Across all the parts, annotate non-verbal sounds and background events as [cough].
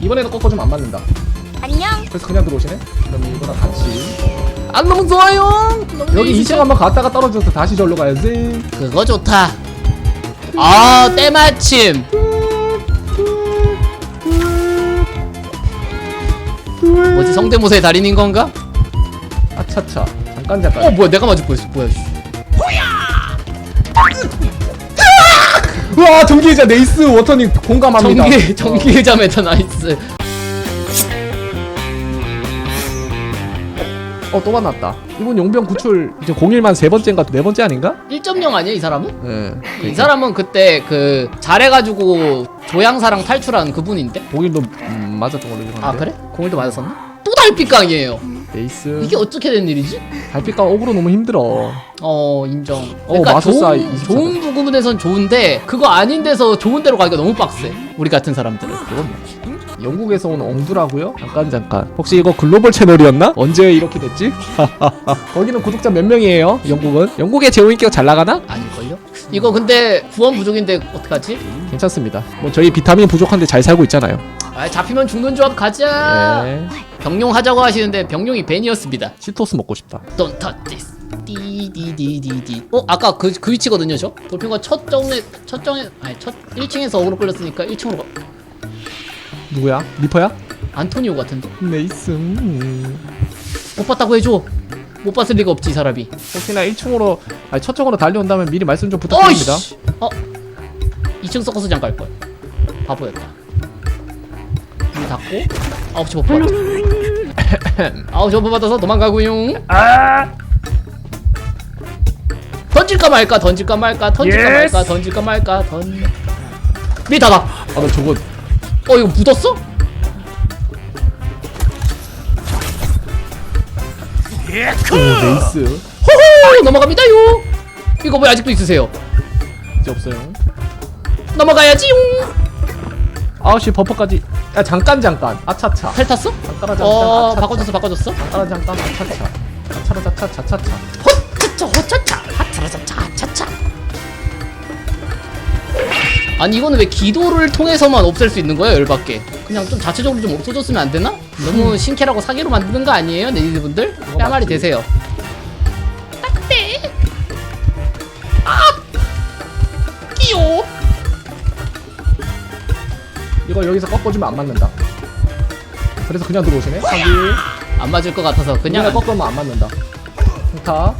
이번에도 꺾어주면 안 맞는다 안녕. 그래서 그냥 들어오시네 그럼 이거랑 같이 안 너무 좋아요 여기 2층 한번 갔다가 떨어져서 다시 절로 가야지 그거 좋다. 아 때마침. 뭐지 성대모사의 달인인 건가? 아차차 잠깐 잠깐 어 뭐야 내가 맞을 뻔했어 뭐야 씨. 우와 전기의자 네이스 워터님 공감합니다 전기 전기 의자 메타 나이스 어 또 만났다 이분 용병 구출 이제 01만 세 번째인가 네 번째 아닌가? 1.0 아니야 이 사람은? 예 이 사람은 그때 그 잘해가지고 조향사랑 탈출한 그분인데? 01도 음, 맞았던 걸로 기억하는데 아 그래? 01도 맞았었나? 또 달빛강이에요 네이스 이게 어떻게 된 일이지? 달빛감 오브로 너무 힘들어 어 인정 어, 그러니까 마술사 좋은, 24. 좋은 부분에선 좋은데 그거 아닌 데서 좋은 데로 가기가 너무 빡세 우리 같은 사람들은 그건 맞지 영국에서 온 엉두라고요? 잠깐 잠깐 혹시 이거 글로벌 채널이었나? 언제 이렇게 됐지? [laughs] 거기는 구독자 몇 명이에요? 영국은? 영국의 제호 인기가 잘 나가나? 아닐걸요? 이거 근데 구원 부족인데 어떡하지? 괜찮습니다 뭐 저희 비타민 부족한데 잘 살고 있잖아요 아 잡히면 죽는 조합 가자 네 병용 하자고 하시는데 병용이 벤이었습니다 치토스 먹고 싶다 Don't touch this. 디디디디디. 어 아까 그, 그 위치거든요 저. 돌핀과 첫 정에 첫 정에 아니 첫 1층에서 어그로 끌렸으니까 1층으로 가. 누구야? 리퍼야? 안토니오 같은데. 네이스 음. 못 봤다고 해줘. 못 봤을 리가 없지 이 사람이. 혹시나 1층으로 아니 첫 쪽으로 달려온다면 미리 말씀 좀 부탁드립니다 어이씨. 어. 2층 서커스 장 갈 걸. 바보였다. 문 닫고 9시 버프 받자. 9시 버프 받아서 도망가고용. 아 던질까 말까 던질까 말까 던질까 Yes. 말까 던질까 말까 던. 미 닫아. 아, 나 저거 어 이거 묻었어? 오 네이스 호호 넘어갑니다요. 이거 왜 아직도 있으세요? 이제 없어요 넘어가야지용. 9시 버퍼까지 야 잠깐 잠깐 아차차 펠 탔어? 잠깐 잠깐 어 아차차. 바꿔줬어 바꿔줬어. 잠깐 잠깐 아차차 아차라차차 차차차 호차차 호차차 하차라차차 차차. 아니 이거는 왜 기도를 통해서만 없앨 수 있는 거야 열받게? 그냥 좀 자체적으로 좀 없어졌으면 안 되나? 너무 신캐라고 사기로 만드는 거 아니에요, 네이즈분들? 뺨말이 맞지. 되세요. 딱대. 아, 끼요. 이거 여기서 꺾어주면 안 맞는다 그래서 그냥 들어오시네 사기 안 맞을 것 같아서 그냥 그냥 꺾으면 안 맞는다 좋다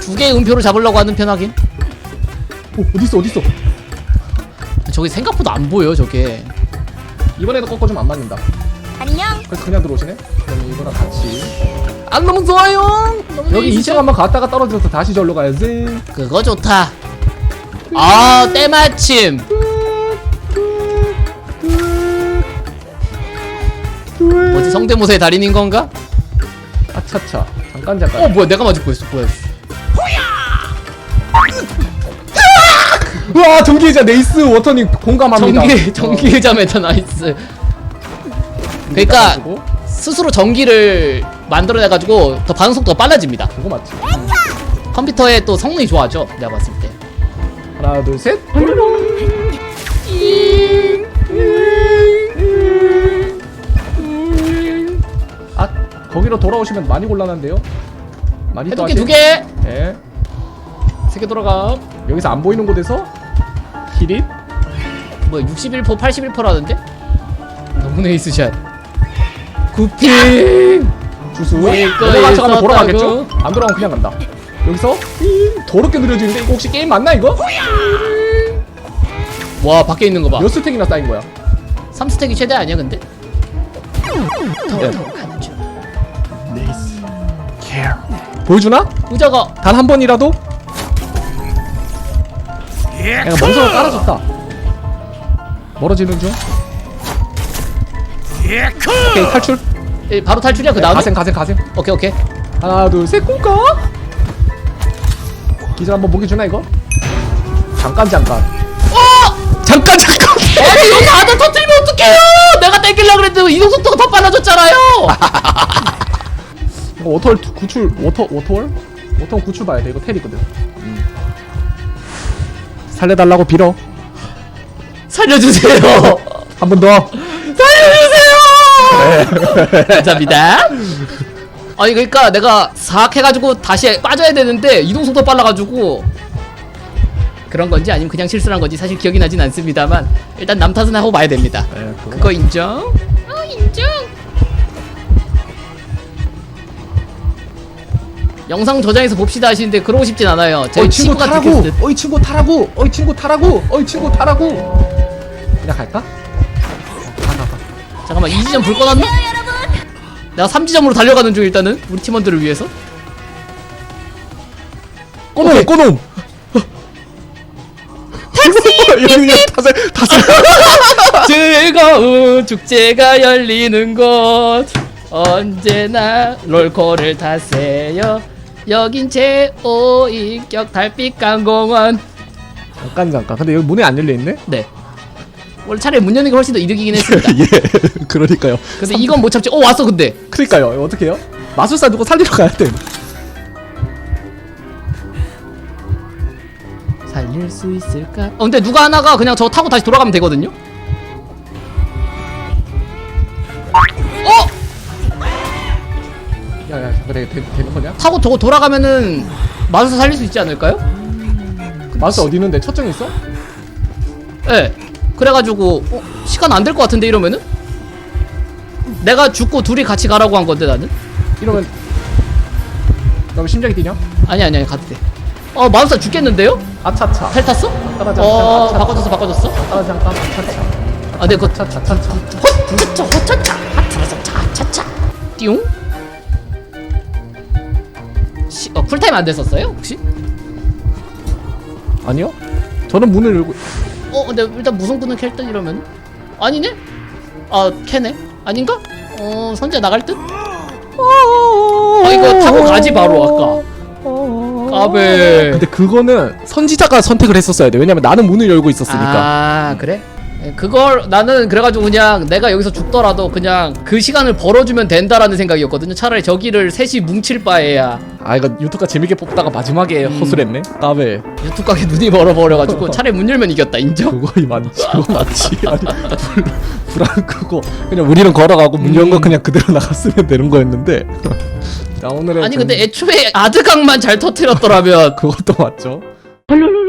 두 개의 음표로 잡으려고 하는 편 하긴. 오 어딨어 어딨어 저게 생각보다 안 보여 저게. 이번에도 꺾어주면 안 맞는다 안녕. 그래서 그냥 들어오시네 그럼 이거랑 같이 안 너무 좋아요. 여기 2층 한번 갔다가 떨어져서 다시 절로 가야지 그거 좋다. 아 때마침. 뭐지 성대모사의 달인인 건가? 아차차. 잠깐 어 잠깐. 뭐야 내가 맞을 뻔했어 뭐야! 우와 전기의자 네이스 워터님 공감합니다. 전기 전기 의자 메타 나이스. 그러니까 가지고 스스로 전기를 만들어내가지고 더 반응 속도가 빨라집니다. 그거 맞지. 컴퓨터의 또 성능이 좋아져 내가 봤을 때 하나 둘셋. 아 거기로 돌아오시면 많이 곤란한데요? 많이 또 해독기 두개. 네. 세개 돌아가 여기서 안 보이는 곳에서 기립 뭐야 61% 81%라는데? 너무 네 이스샷 구핑 주수 척하면 있었다고? 돌아가겠죠? 안 돌아가면 그냥 간다 여기서? 더럽게 느려지는데? 이거 혹시 게임 맞나 이거? 와 밖에 있는 거봐. 몇 스택이나 쌓인 거야? 3스택이 최대 아니야 근데? 예. 네이스 보여주나? 의자가. 단 한 번이라도? 내가 멍석을 깔아줬다. 멀어지는 중. 오케이 탈출. 예, 바로 탈출이야 그 다음에? 가생 가생 가생 오케이 오케이. 하나 둘셋 꿍까 기절 한번 보기 주나 이거? 잠깐 잠깐 어! 잠깐 잠깐 아니 여기 아들 터뜨리면 어떡해요 내가 땡길라 그랬는데 이동 속도가 더 빨라졌잖아요 [laughs] 이거 워터월 두- 구출 워터 워터월? 워터월 구출 봐야 돼 이거 텔이거든 음. 살려달라고 빌어 살려주세요. 한 번 더. 살려주세요. 감사합니다. [laughs] 아니 그러니까 내가 싹 해가지고 다시 빠져야 되는데 이동 속도 빨라가지고 그런 건지 아니면 그냥 실수한 건지 사실 기억이 나진 않습니다만 일단 남 탓은 하고 봐야 됩니다. 네, 그거. 그거 인정? 어 인정. 영상 저장해서 봅시다 하시는데 그러고 싶진 않아요. 제 어이 친구 친구가 타라고. 듯. 어이 친구 타라고. 어이 친구 타라고. 어이 친구 타라고. 그냥 갈까? 잠깐만 이 지점 불 꺼놨나? 내가 3지점으로 달려가는 중 일단은 우리 팀원들을 위해서 꼬놈 꼬놈. [laughs] 택시. [laughs] 다섯 다섯. [laughs] 즐거운 축제가 열리는 곳 언제나 롤코를 타세요 여긴 제5인격 달빛 강공원 잠깐 잠깐. 근데 여기 문이 안 열려 있네. 네 원래 차라리 문 여는 게 훨씬 더 이득이긴 했습니다 [laughs] 예. 그러니까요. 근데 이건 못 참지 어 왔어 근데 그러니까요. 이거 어떻게 해요? 마술사 누구 살리러 가야 돼. 살릴 수 있을까? 어 근데 누가 하나가 그냥 저 타고 다시 돌아가면 되거든요 어? 야야 되, 되는 거냐? 타고 저거 돌아가면은 마술사 살릴 수 있지 않을까요? 마술사 어디 있는데 첫정 있어? 예. 그래가지고 어, 시간 안 될 것 같은데 이러면은 내가 죽고 둘이 같이 가라고 한 건데 나는 이러면 너왜 심장이 뛰냐? 아니 아니 아니 가도 돼. 어 마술사 죽겠는데요? 아차차. 탈 탔어? 따라자. 어 바꿔줬어 바꿔줬어. 아 잠깐. 차차. 아 근데 그 차차차차. 호차차 호차차 하트라서 차차차 띠용. 시, 어 쿨타임 안 됐었어요 혹시? 아니요? 저는 문을 열고 어 근데 일단 무슨 끄는 캐릭터 이러면 아니네? 아 캐네? 아닌가? 어 선재 나갈 듯? 아 이거 타고 가지 바로 아까 까베 근데 그거는 선지자가 선택을 했었어야 돼. 왜냐면 나는 문을 열고 있었으니까. 아 그래? 예, 그걸 나는 그래가지고 그냥 내가 여기서 죽더라도 그냥 그 시간을 벌어주면 된다라는 생각이었거든요 차라리 저기를 셋이 뭉칠 바에야 아 이거 유튜브가 재밌게 뽑다가 마지막에 음. 허술했네. 까베. 유튜브 가게 눈이 멀어버려가지고 [laughs] 차라리 문 열면 이겼다 인정? 그거이 맞지. 그거 맞지. [laughs] 아니 불, 불안 끄고 그냥 우리는 걸어가고 문 연거 음. 그냥 그대로 나갔으면 되는 거였는데. [laughs] 자 오늘의 아니 좀- 근데 애초에 아드강만 잘 터트렸더라면 그것도 맞죠. 헐